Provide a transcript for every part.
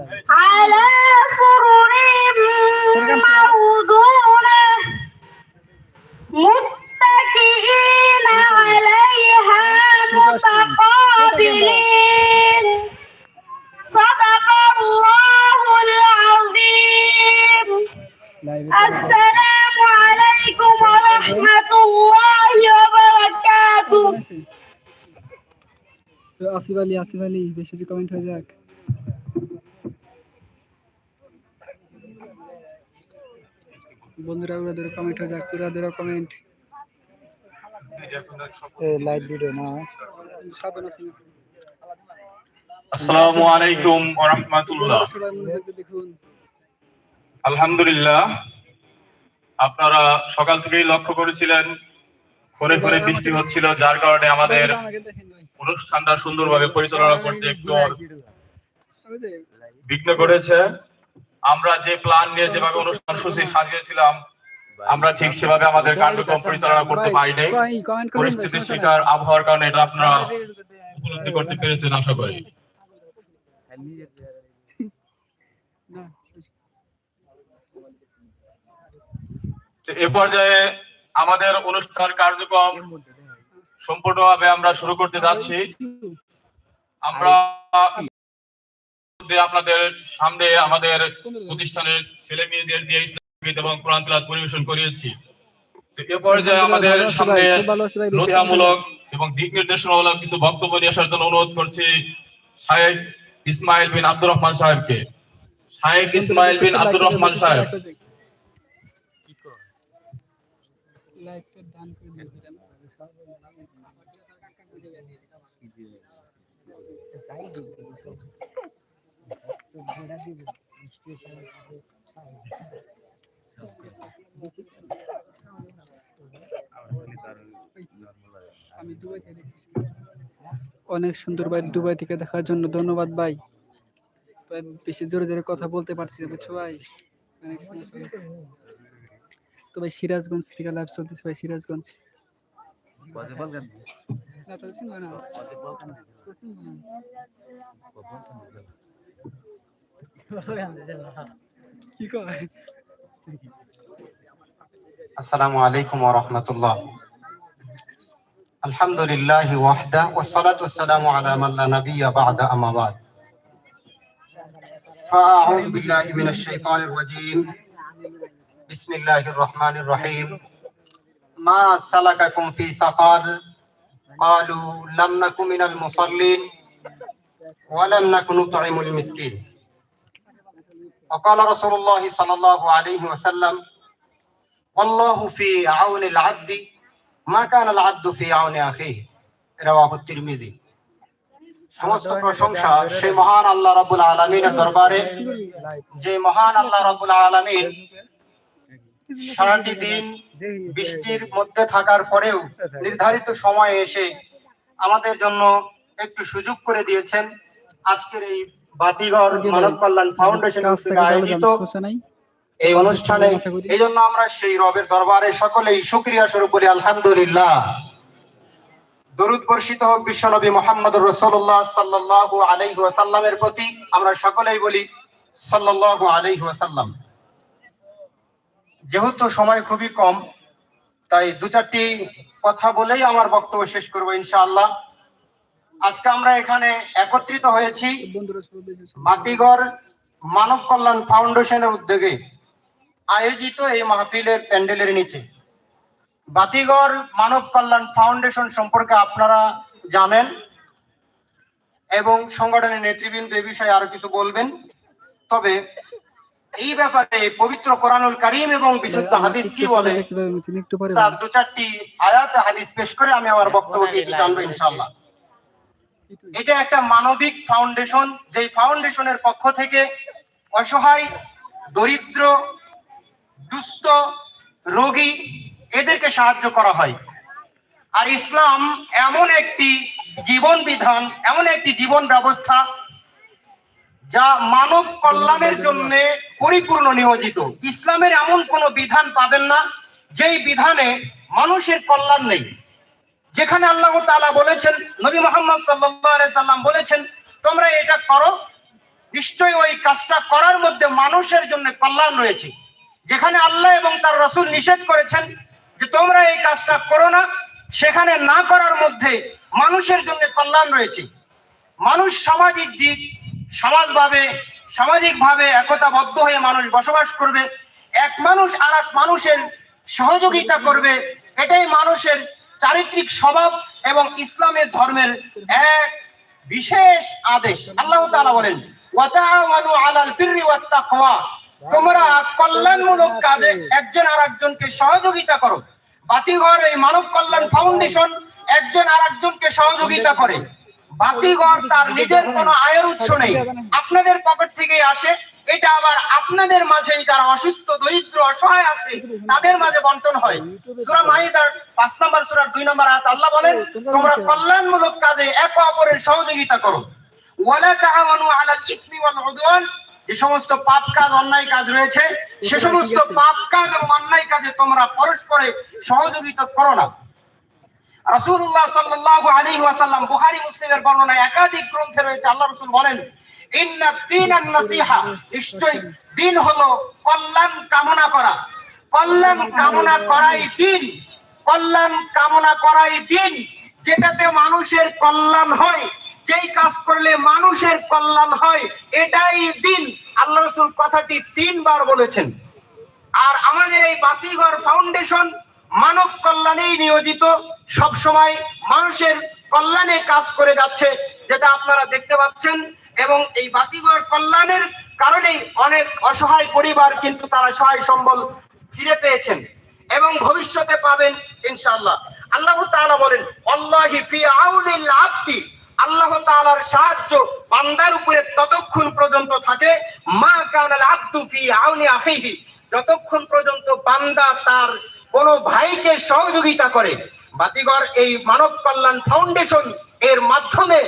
على سرر موضونة متكئين عليها متقابلين صدق الله العظيم লাইভে السلام عليكم ورحمة الله وبركاته তো আসিফ আলী আসিফ আলী বেশি যে কমেন্ট হয়ে যাক বন্ধুরা ওরা ধরে কমেন্ট হয়ে যাক ওরা ধরে কমেন্ট লাইভ ভিডিও না। আসসালামু আলাইকুম ওয়া রাহমাতুল্লাহ আলহামদুলিল্লাহ। আপনারা সকাল থেকেই লক্ষ্য করেছিলেন ফোনে ফোনে বৃষ্টি হচ্ছিল যার কারণে আমাদের অনুষ্ঠানটা সুন্দরভাবে পরিচালনা করতে একটু বিঘ্ন ঘটেছে আমরা যে প্ল্যান নিয়ে যেভাবে অনুষ্ঠান সূচি সাজিয়েছিলাম আমরা ঠিক সেভাবে আমাদের কার্যক্রম পরিচালনা করতে পারি নাই পরিস্থিতির শিকার আবহাওয়ার কারণে এটা আপনারা উপলব্ধি করতে পেরেছেন আশা করি। এ পর্যায়ে আমাদের অনুষ্ঠান কার্যক্রম সম্পূর্ণভাবে আমরা শুরু করতে যাচ্ছি। আমরা আপনাদের সামনে আমাদের প্রতিষ্ঠানের ছেলে মেয়েদের দিয়ে ইসলাম এবং কোরআন তেলাওয়াত পরিবেশন করিয়েছি। তো এ পর্যায়ে আমাদের সামনে নথিয়ামূলক এবং দিক নির্দেশনামূলক কিছু বক্তব্য নিয়ে আসার জন্য অনুরোধ করছি শাহেক ইসমাইল বিন আব্দুর রহমান সাহেবকে। শাহেক ইসমাইল বিন আব্দুর রহমান সাহেব লাইভটা দান করে দিন। আমি দুবাই থেকে দেখছি। অনেক সুন্দর ভাই দুবাই থেকে দেখার জন্য ধন্যবাদ ভাই। তো বেশি জোরে জোরে কথা বলতে পারছি না বুঝছ ভাই? তো ভাই সিরাজগঞ্জ থেকে লাইভ চলতেছে ভাই সিরাজগঞ্জ। না السلام عليكم ورحمة الله الحمد لله وحده والصلاة والسلام على من لا نبي بعد أما بعد فأعوذ بالله من الشيطان الرجيم بسم الله الرحمن الرحيم ما سلككم في سقر قالوا لم نكن من المصلين ولم نكن نطعم المسكين وقال رسول الله صلى الله عليه وسلم والله في عون العبد ما كان العبد في عون اخيه رواه الترمذي সমস্ত প্রশংসা সেই মহান আল্লাহ রাব্বুল আলামিনের দরবারে যে মহান আল্লাহ রাব্বুল আলামিন সারাটি দিন বৃষ্টির মধ্যে থাকার পরেও নির্ধারিত সময়ে এসে আমাদের জন্য একটু সুযোগ করে দিয়েছেন আজকের এই বাতিঘর মানব কল্যাণ ফাউন্ডেশন আয়োজিত এই অনুষ্ঠানে এই জন্য আমরা সেই রবের দরবারে সকলেই শুক্রিয়া স্বরূপ বলি আলহামদুলিল্লাহ। দরুদ বর্ষিত হোক বিশ্বনবী মোহাম্মদ রসুল্লাহ আলাইহি ওয়াসাল্লামের প্রতি আমরা সকলেই বলি সাল্লাল্লাহু আলাইহি ওয়াসাল্লাম। যেহেতু সময় খুবই কম তাই দু চারটি কথা বলেই আমার বক্তব্য শেষ করব ইনশাআল্লাহ। আজকে আমরা এখানে একত্রিত হয়েছি বাতিগড় মানব কল্যাণ ফাউন্ডেশনের উদ্যোগে আয়োজিত এই মাহফিলের প্যান্ডেলের নিচে। বাতিগড় মানব কল্যাণ ফাউন্ডেশন সম্পর্কে আপনারা জানেন এবং সংগঠনের নেতৃবৃন্দ এ বিষয়ে আরও কিছু বলবেন। তবে এই ব্যাপারে পবিত্র কোরআনুল কারীম এবং বিশুদ্ধ হাদিস কি বলে? তার দু চারটি আয়াত হাদিস পেশ করে আমি আমার বক্তব্যকে এগিয়ে টানবো ইনশাআল্লাহ। এটা একটা মানবিক ফাউন্ডেশন যেই ফাউন্ডেশনের পক্ষ থেকে অসহায়, দরিদ্র, দুস্থ, রোগী এদেরকে সাহায্য করা হয়। আর ইসলাম এমন একটি জীবন বিধান, এমন একটি জীবন ব্যবস্থা যা মানব কল্যাণের জন্য পরিপূর্ণ নিয়োজিত। ইসলামের এমন কোন বিধান পাবেন না, যেই বিধানে মানুষের কল্যাণ নেই। যেখানে আল্লাহ তাআলা বলেছেন, নবী মোহাম্মদ সাল্লাম বলেছেন, তোমরা এটা করো, নিশ্চয়ই ওই কাজটা করার মধ্যে মানুষের জন্য কল্যাণ রয়েছে। যেখানে আল্লাহ এবং তার রসুল নিষেধ করেছেন যে, তোমরা এই কাজটা করো না, সেখানে না করার মধ্যে মানুষের জন্য কল্যাণ রয়েছে। মানুষ সামাজিক জীব সমাজভাবে, সামাজিকভাবে একতাবদ্ধ হয়ে মানুষ বসবাস করবে। এক মানুষ আর এক মানুষের সহযোগিতা করবে। এটাই মানুষের চারিত্রিক স্বভাব এবং ইসলামের ধর্মের এক বিশেষ আদেশ। আল্লাহ তাআলা বলেন আলাল তোমরা কল্যাণমূলক কাজে একজন আর একজনকে সহযোগিতা করো। বাতিঘর এই মানব কল্যাণ ফাউন্ডেশন একজন আর একজনকে সহযোগিতা করে। বাতিঘর তার নিজের কোনো আয়ের উৎস নেই। আপনাদের পকেট থেকে আসে এটা আবার আপনাদের মাঝেই যারা অসুস্থ, দরিদ্র, অসহায় আছে, তাদের মাঝে বন্টন হয়। সূরা মাইদার 5 নম্বর, সূরার 2 নম্বর আয়াত আল্লাহ বলেন, তোমরা কল্যাণমূলক কাজে একে অপরের সহযোগিতা করো। ওয়ালা তাআওয়ানু আলাল ইসমি ওয়াল উদওয়ান। যে সমস্ত পাপ কাজ, অন্যায় কাজ রয়েছে, সে সমস্ত পাপ কাজ এবং অন্যায় কাজে তোমরা পরস্পরে সহযোগিতা করো না। রাসূলুল্লাহ সাল্লাল্লাহু আলাইহি ওয়াসাল্লাম বুখারী, মুসলিমের বর্ণনায় একাধিক গ্রন্থে রয়েছে, আল্লাহ রাসূল বলেন দীনান নাসিহা। দিন হলো কল্যাণ কামনা করা। কল্যাণ কামনা করাই দিন। কল্যাণ কামনা করাই দিন। যেটাতে মানুষের কল্যাণ হয়, যেই কাজ করলে মানুষের কল্যাণ হয়, এটাই দিন। আল্লাহ রসুল কথাটি তিনবার বলেছেন। আর আমাদের এই বাতিঘর ফাউন্ডেশন মানব কল্যাণেই নিয়োজিত। সবসময় মানুষের কল্যাণে কাজ করে যাচ্ছে, যেটা আপনারা দেখতে পাচ্ছেন। এবং এই বাতিঘর কল্যাণের কারণেই অনেক অসহায় পরিবার কিন্তু তারা সহায় সম্বল ফিরে পেয়েছেন এবং ভবিষ্যতে পাবেন ইনশাআল্লাহ। আল্লাহ বলেন, আল্লাহি ফি আবদি। আল্লাহ তাআলার সাহায্য বান্দার উপরে ততক্ষণ পর্যন্ত থাকে। মা কানাল আব্দু ফি আউনি আখিহি। যতক্ষণ পর্যন্ত বান্দা তার কোন ভাইকে সহযোগিতা করে। বাতিগর এই মানব কল্যাণ ফাউন্ডেশন এর মাধ্যমে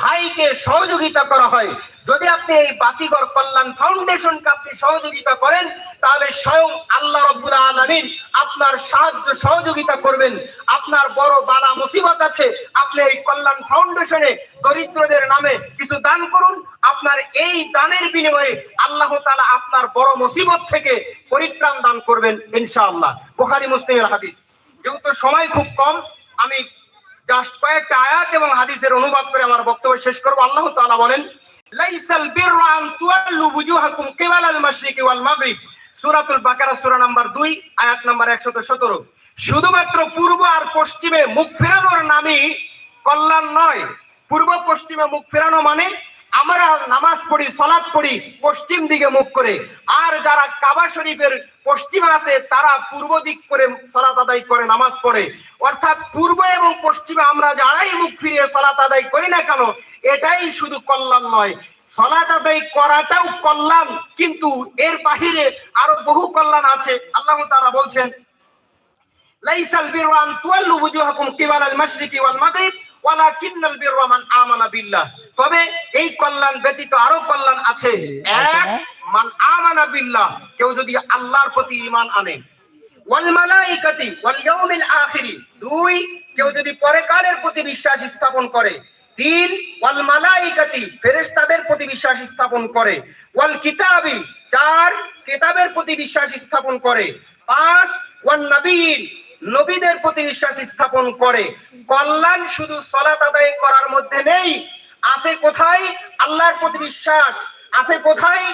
ভাইকে সহযোগিতা করা হয়। যদি আপনি এই বাতিগর কল্যাণ ফাউন্ডেশনকে আপনি সহযোগিতা করেন, তাহলে স্বয়ং আল্লাহ রব্বুল আলামিন আপনার সাহায্য সহযোগিতা করবেন। আপনার বড় বালা মুসিবত আছে, আপনি এই কল্যাণ ফাউন্ডেশনে দরিদ্রদের নামে কিছু দান করুন। আপনার এই দানের বিনিময়ে আল্লাহ তালা আপনার বড় মুসিবত থেকে পরিত্রাণ দান করবেন ইনশাআল্লাহ। বুখারী মুসলিমের হাদিস। যেহেতু সময় খুব কম, আমি জাস্ট কয়েকটা আয়াত এবং হাদিসের অনুবাদ করে আমার বক্তব্য শেষ করব। আল্লাহ বলেন, লাইসাল ওয়াল মাগরিব। বাকারা নাম্বার 2 আয়াত নাম্বার 117 শুধুমাত্র পূর্ব আর পশ্চিমে মুখ ফেরানোর নামই কল্যাণ নয়। পূর্ব পশ্চিমে মুখ ফেরানো মানে আমরা নামাজ পড়ি, সালাত পড়ি, পশ্চিম দিকে মুখ করে। আর যারা কাবা শরীফের পশ্চিমে আছে, তারা পূর্ব দিক করে সালাত আদায় করে, নামাজ পড়ে। অর্থাৎ পূর্ব এবং পশ্চিমে আমরা যারাই মুখ ফিরিয়ে সালাত আদায় করি না কেন, এটাই শুধু কল্যাণ নয়। সালাত আদায় করাটাও কল্যাণ, কিন্তু এর বাহিরে আরও বহু কল্যাণ আছে। আল্লাহ তাআলা বলছেন, লাইসাল বিররা আন তুওয়াল্লু বুজুহাকুম কিবালাল মাশরিকি ওয়াল মাগরিব। ওয়ালাকিন্নাল বিররা মান আমানা বিল্লাহ। তবে এই কল্যাণ ব্যতীত আরও কল্যাণ আছে। এক মান আমানা বিল্লাহ কেউ যদি আল্লাহর প্রতি ঈমান আনে। ওয়াল মালাইকাতি ওয়াল ইয়াউমিল আখিরি। দুই কেউ যদি পরকালের প্রতি বিশ্বাস স্থাপন করে। তিন ওয়াল মালাইকাতি ফেরেশতাদের প্রতি বিশ্বাস স্থাপন করে। ওয়াল কিতাবি চার কিতাবের প্রতি বিশ্বাস স্থাপন করে। পাঁচ ওয়ান নবীন নবীদের প্রতি বিশ্বাস স্থাপন করে। কল্যাণ শুধু সলাত আদায় করার মধ্যে নেই। আছে কোথায়? আল্লাহর প্রতি বিশ্বাস। আছে কোথায়?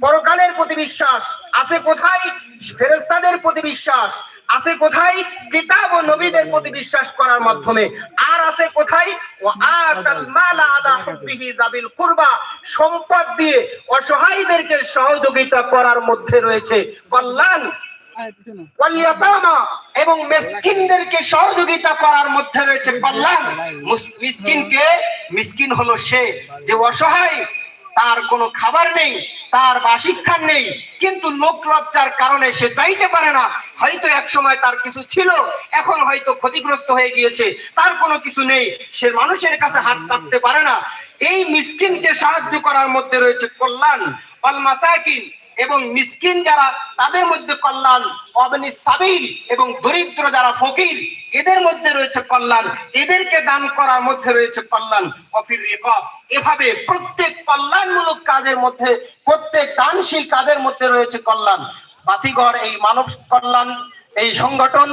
পরকালের প্রতি বিশ্বাস। আছে কোথায়? ফেরেস্তাদের প্রতি বিশ্বাস। আছে কোথায়? কিতাব ও নবীদের প্রতি বিশ্বাস করার মাধ্যমে। আর আছে কোথায়? কুরবা। সম্পদ দিয়ে অসহায়দেরকে সহযোগিতা করার মধ্যে রয়েছে। কল্যাণ এবং মিসকিনদেরকে সহযোগিতা করার মধ্যে রয়েছে কল্যাণ। মুস- মিসকিনকে, মিসকিন হলো সে যে অসহায়, তার কোনো খাবার নেই, তার বাসস্থান নেই, কিন্তু লোক লজ্জার কারণে সে চাইতে পারে না। হয়তো এক সময় তার কিছু ছিল, এখন হয়তো ক্ষতিগ্রস্ত হয়ে গিয়েছে, তার কোনো কিছু নেই, সে মানুষের কাছে হাত পাততে পারে না। এই মিসকিনকে সাহায্য করার মধ্যে রয়েছে কল্যাণ। অল মাসাকিন এবং মিসকিন যারা, তাদের মধ্যে কল্যাণ, অবনি সাবিল এবং দরিদ্র যারা ফকির, এদের মধ্যে রয়েছে কল্যাণ, এদেরকে দান করার মধ্যে রয়েছে কল্যাণ, অফির রিকব। এভাবে প্রত্যেক কল্যাণমূলক কাজের মধ্যে, প্রত্যেক দানশীল কাজের মধ্যে রয়েছে কল্যাণ। বাতিঘর, এই মানব কল্যাণ, এই সংগঠন,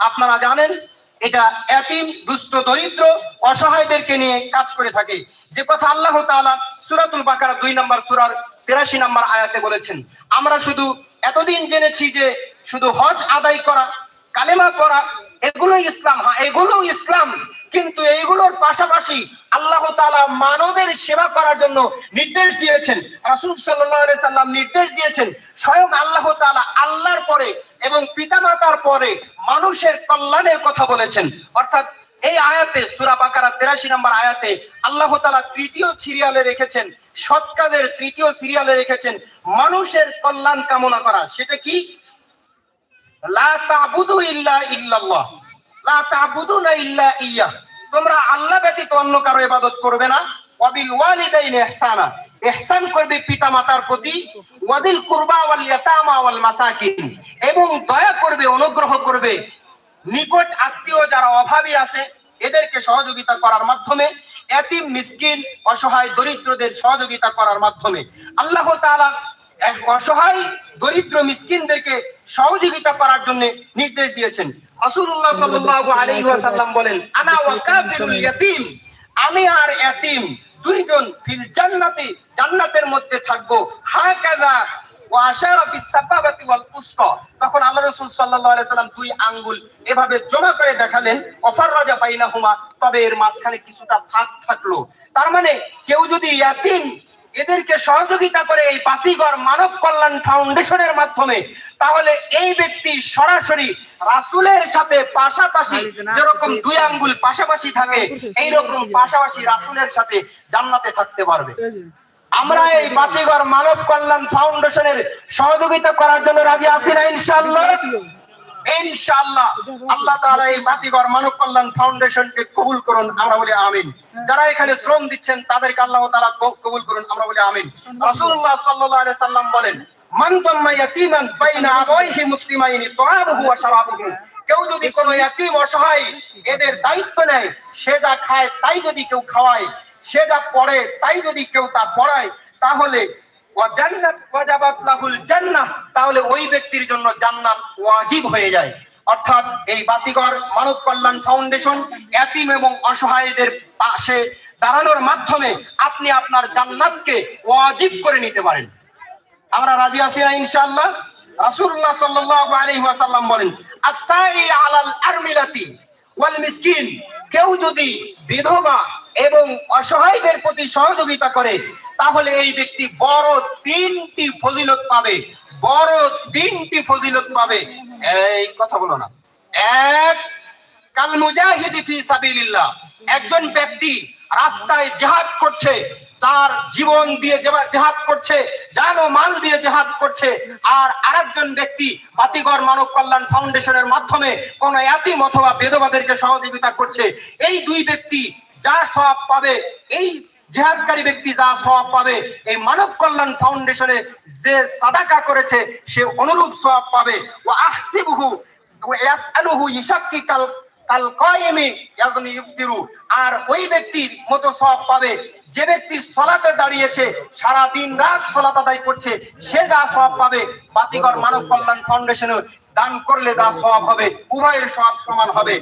আপনারা জানেন, এটা এতিম, দুস্থ, দরিদ্র, অসহায়দেরকে নিয়ে কাজ করে থাকে। যে কথা আল্লাহ তাআলা সূরাতুল বাকারা দুই নম্বর সূরার তেরাশি নম্বর আয়াতে বলেছেন, আমরা শুধু এতদিন জেনেছি যে শুধু হজ আদায় করা, কালেমা পড়া এগুলো ইসলাম। হ্যাঁ এগুলো ইসলাম। কিন্তু এইগুলোর পাশাপাশি আল্লাহ তাআলা মানবের সেবা করার জন্য নির্দেশ দিয়েছেন। রাসূল আলাইহি সাল্লাম নির্দেশ দিয়েছেন, স্বয়ং আল্লাহ তাআলা আল্লাহর পরে এবং পিতামাতার পরে মানুষের কল্যাণের কথা বলেছেন। অর্থাৎ এই আয়াতে, সূরা বাকারা 83 নম্বর আয়াতে আল্লাহ তালা তৃতীয় সিরিয়ালে রেখেছেন সৎ কাজের তৃতীয় সিরিয়ালে রেখেছেন, মানুষের কল্যাণ কামনা করা। সেটা কি? অন্য কারও ইবাদত করবে না। করবে পিতামাতার প্রতি। ওয়াদিল কুরবা এবং দয়া করবে, অনুগ্রহ করবে। নিকট আত্মীয় যারা অভাবী আছে, এদেরকে সহযোগিতা করার মাধ্যমে, এতিম, মিসকিন, অসহায়, দরিদ্রদের সহযোগিতা করার মাধ্যমে আল্লাহ তাআলা অসহায়, দরিদ্র মিসকিনদেরকে সহযোগিতা করার জন্য নির্দেশ দিয়েছেন। রাসূলুল্লাহ সাল্লাল্লাহু আলাইহি ওয়াসাল্লাম বলেন, আনা ওয়া আমি আর এতিম দুইজন ফিল জান্নাতি, জান্নাতের মধ্যে থাকব। হাকাযা তখন আল্লাহ রাসূল সাল্লাম দুই আঙ্গুল এভাবে জমা করে দেখালেন অফাররাজা বাইনাহুমা তবে এর মাঝখানে কিছুটা ফাঁক থাকল। তার মানে কেউ যদি ইয়াতিম এদেরকে সহযোগিতা করে এই বাতিঘর মানব কল্যাণ ফাউন্ডেশনের মাধ্যমে তাহলে এই ব্যক্তি সরাসরি রাসুলের সাথে পাশাপাশি যেরকম দুই আঙ্গুল পাশাপাশি থাকে এইরকম পাশাপাশি রাসূলের সাথে জান্নাতে থাকতে পারবে। আমরা এই বাতিঘর মানব কল্যাণ ফাউন্ডেশনের সহযোগিতা করার জন্য রাজি আছি না ইনশাআল্লাহ? ইনশাআল্লাহ। আল্লাহ তাআলা এই বাতিঘর মানব কল্যাণ ফাউন্ডেশনকে কবুল করুন আমরা বলি আমিন। যারা এখানে শ্রম দিচ্ছেন তাদেরকে আল্লাহ তাআলা কবুল করুন আমরা বলি আমিন। রাসূলুল্লাহ সাল্লাল্লাহু আলাইহি সাল্লাম বলেন মান দাম্মা ইয়াতীমান বাইনা আবাইহি মুসলিমাইনি তুআমুহু ওয়া শারাবুহু। কেউ যদি কোনো ইয়াতীম অসহায় এদের দায়িত্ব নেয় সে যা খায় তাই যদি কেউ খাওয়ায়। সে যা পড়ে তাই যদি কেউ তা পড়ায়, তাহলে তাহলে ওই ব্যক্তির জন্য জান্নাত ওয়াজিব হয়ে যায়। অর্থাৎ এই বাতিঘর, মানব কল্যাণ ফাউন্ডেশন, এতিম এবং অসহায়দের পাশে দাঁড়ানোর মাধ্যমে আপনি আপনার জান্নাতকে ওয়াজিব করে নিতে পারেন। আমরা রাজি আছি না, ইনশাআল্লাহ? রাসূলুল্লাহ সাল্লাল্লাহু বলেন আসাই আলাল ওয়াল মিসকিন। কেউ যদি বিধবা এবং অসহায়দের প্রতি সহযোগিতা করে, তাহলে এই ব্যক্তি বড় তিনটি ফজিলত পাবে, বড় তিনটি ফজিলত পাবে। এই কথা বলো না। এক, কাল মুজাহিদি ফি সাবিলিল্লাহ। একজন ব্যক্তি রাস্তায় জিহাদ করছে, তার জীবন দিয়ে জেহাদ করছে, জান ও মাল দিয়ে জেহাদ করছে, আর আরেকজন ব্যক্তি বাতিঘর মানব কল্যাণ ফাউন্ডেশনের মাধ্যমে কোন এতিম অথবা বেদবাদেরকে সহযোগিতা করছে। এই দুই ব্যক্তি যা সব পাবে, এই জেহাদকারী ব্যক্তি যা সব পাবে, এই মানব কল্যাণ ফাউন্ডেশনে যে সাদাকা করেছে, সে অনুরূপ সব পাবে। ও আহসিবহু ইয়াসআলুহু ইশাক্কিকাল আর ওই ব্যক্তির মতো সওয়াব পাবে। যে ব্যক্তি সলাতে দাঁড়িয়েছে, সারা দিন রাত করছে, সে যা সওয়াব পাবে, বাতিঘর মানব কল্যাণ ফাউন্ডেশনের দান করলে যা সওয়াব হবে, উভয়ের সওয়াব সমান হবে।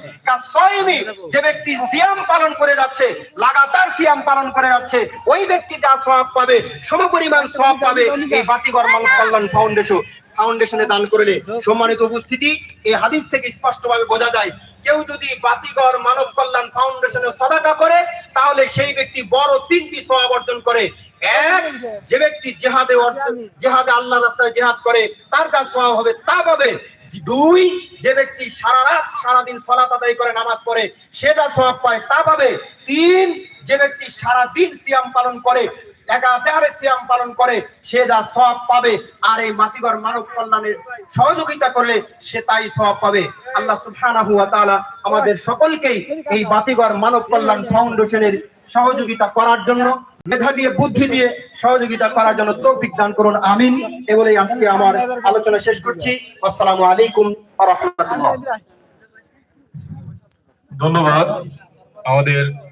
যে ব্যক্তি সিয়াম পালন করে যাচ্ছে, লাগাতার সিয়াম পালন করে যাচ্ছে, ওই ব্যক্তি যা সওয়াব পাবে, সমপরিমাণ সওয়াব পাবে এই বাতিঘর মানব কল্যাণ ফাউন্ডেশন ফাউন্ডেশনে দান করলে সম্মানিত উপস্থিতি, এই হাদিস থেকে স্পষ্টভাবে বোঝা যায় কেউ যদি বাতিঘর মানব কল্যাণ ফাউন্ডেশনে সদাকা করে, তাহলে সেই ব্যক্তি বড় তিনটি সওয়াব অর্জন করে। এক, যে ব্যক্তি জেহাদে অর্জন জেহাদে আল্লাহ রাস্তায় জেহাদ করে, তার যা সওয়াব হবে তা পাবে। দুই, যে ব্যক্তি সারা রাত সারা দিন সালাত আদায় করে, নামাজ পড়ে, সে যা সওয়াব পায় তা পাবে। তিন, যে ব্যক্তি সারা দিন সিয়াম পালন করে আমাদের সকলকেই এই বাতিগর মানব কল্যাণ ফাউন্ডেশনের সহযোগিতা করার জন্য, মেধা দিয়ে, বুদ্ধি দিয়ে সহযোগিতা করার জন্য তৌফিক দান করুন। আমিন। এ বলেই আজকে আমার আলোচনা শেষ করছি। আসসালামু আলাইকুম ধন্যবাদ। আমাদের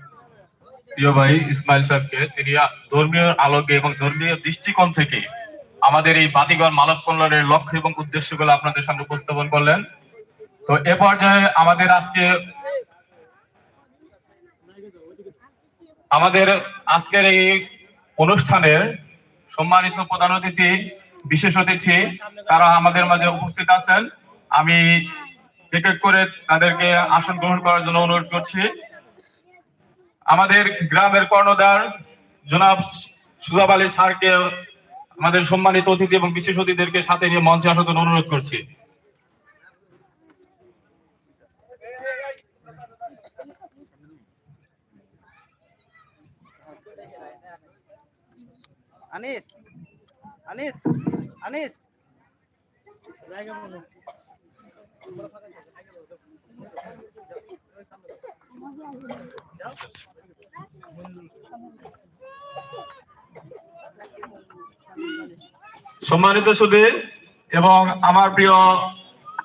প্রিয় ভাই, ইসমাইল সাহেবকে, তিনি ধর্মীয় আলোকে এবং ধর্মীয় দৃষ্টিকোণ থেকে আমাদের এই বাতিঘর মানব কল্যাণের লক্ষ্য এবং উদ্দেশ্যগুলো আপনাদের সামনে উপস্থাপন করলেন। তো এ পর্যায়ে আমাদের আজকে আমাদের আজকের এই অনুষ্ঠানের সম্মানিত প্রধান অতিথি, বিশেষ অতিথি, তারা আমাদের মাঝে উপস্থিত আছেন। আমি এক করে তাদেরকে আসন গ্রহণ করার জন্য অনুরোধ করছি। আমাদের গ্রামের কর্ণধার জনাব সুজাব আলী স্যারকে আমাদের সম্মানিত অতিথি এবং বিশেষ অতিথিদেরকে সাথে নিয়ে মঞ্চে আসার জন্য অনুরোধ করছি। আনিস আনিস আনিস। সম্মানিত সুধী এবং আমার প্রিয়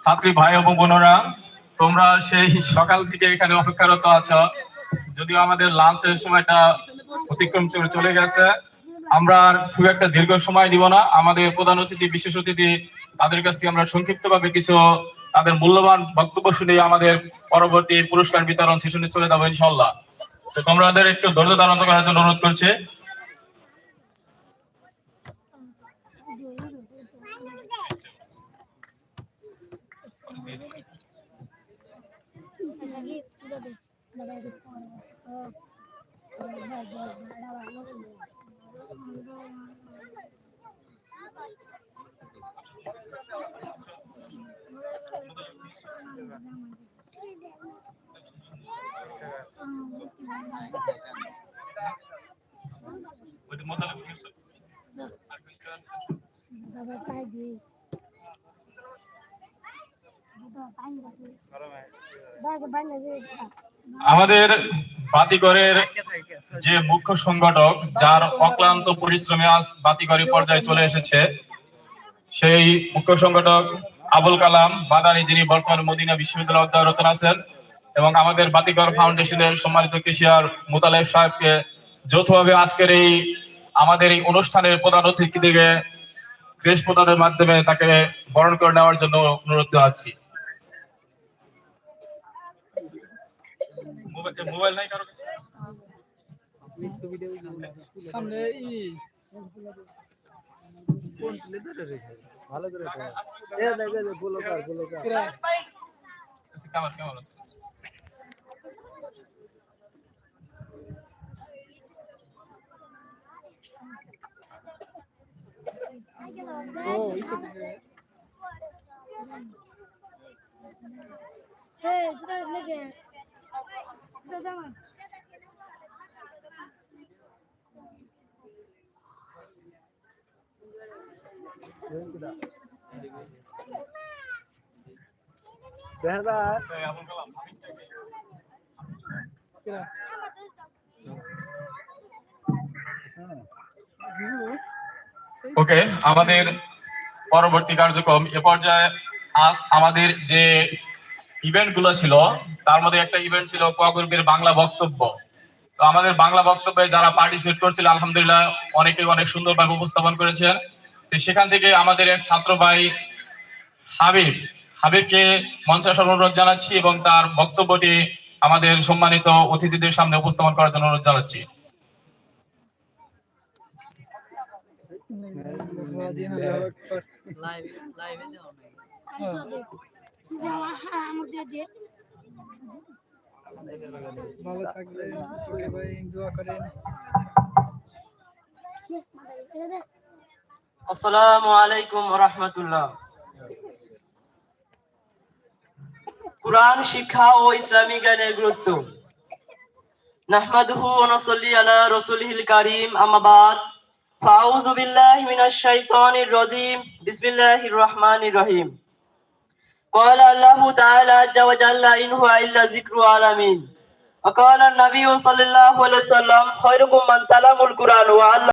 ছাত্রী ভাই এবং বোনেরা, তোমরা সেই সকাল থেকে এখানে অপেক্ষারত আছো। যদিও আমাদের লাঞ্চের সময়টা অতিক্রম চলে গেছে। আমরা খুব একটা দীর্ঘ সময় দিব না। আমাদের প্রধান অতিথি, বিশেষ অতিথি, তাদের কাছ থেকে আমরা সংক্ষিপ্ত ভাবে কিছু তাদের মূল্যবান বক্তব্য শুনে আমাদের পরবর্তী পুরস্কার বিতরণ সেশনে চলে যাব ইনশাল্লাহ তোমাদের একটু ধৈর্য ধারণ করার জন্য অনুরোধ করছি মোতালেব হোসেন। আমাদের বাতিঘরের যে মুখ্য সংগঠক, যার অক্লান্ত পরিশ্রমে আজ বাতিঘরি পর্যায়ে চলে এসেছে, সেই মুখ্য সংগঠক আবুল কালাম বাদানি, যিনি বর্তমানে মদিনা বিশ্ববিদ্যালয়ে অধ্যয়নরত আছেন এবং আমাদের বাতিঘর ফাউন্ডেশনের সম্মানিত কেশিয়ার মোতালেব সাহেবকে যৌথভাবে আজকের এই আমাদের এই অনুষ্ঠানের প্রধান অতিথি থেকে ক্রেশ প্রদানের মাধ্যমে তাকে বরণ করে নেওয়ার জন্য অনুরোধ জানাচ্ছি। মোবাইল নাই কারও সামনে ই কোন তুলে ধরে রেখে ভালো করে এ দেখে বুলোকার বুলোকার কেমন কেমন আছে। ও ইকো Hey, kita harus lagi. Kita jangan. দেখা যায় এই আবুল কালাম ওকে আমাদের পরবর্তী কার্যক্রম এ পর্যায়ে আজ আমাদের যে ইভেন্টগুলো ছিল, তার মধ্যে একটা ইভেন্ট ছিল ক বাংলা বক্তব্য। তো আমাদের বাংলা বক্তব্যে যারা পার্টিসিপেট করছিল, আলহামদুলিল্লাহ অনেকে অনেক সুন্দরভাবে উপস্থাপন করেছেন। তো সেখান থেকে আমাদের এক ছাত্র ভাই হাবিব, হাবিবকে মঞ্চে অনুরোধ জানাচ্ছি এবং তার বক্তব্যটি আমাদের সম্মানিত অতিথিদের সামনে উপস্থাপন করার জন্য অনুরোধ জানাচ্ছি আমার দিয়ে দিয়ে ভালো থাকবেন ভাই দোয়া করেন আসসালামু আলাইকুম রহমতুল্লাহ কোরআন শিক্ষা ও ইসলামী জ্ঞানের গুরুত্ব। নাহমাদুহু ওয়া নাসাল্লি আলা রাসূলিহিল কারীম আম্মা বাদ ফাউযু বিল্লাহি মিনাশ শাইতানির রাজীম বিসমিল্লাহির রহমানির রহিম قال الله تعالى عز وجل إن هو إلا ذكر العالمين وقال النبي صلى الله عليه وسلم خيركم من تعلم القرآن وعلم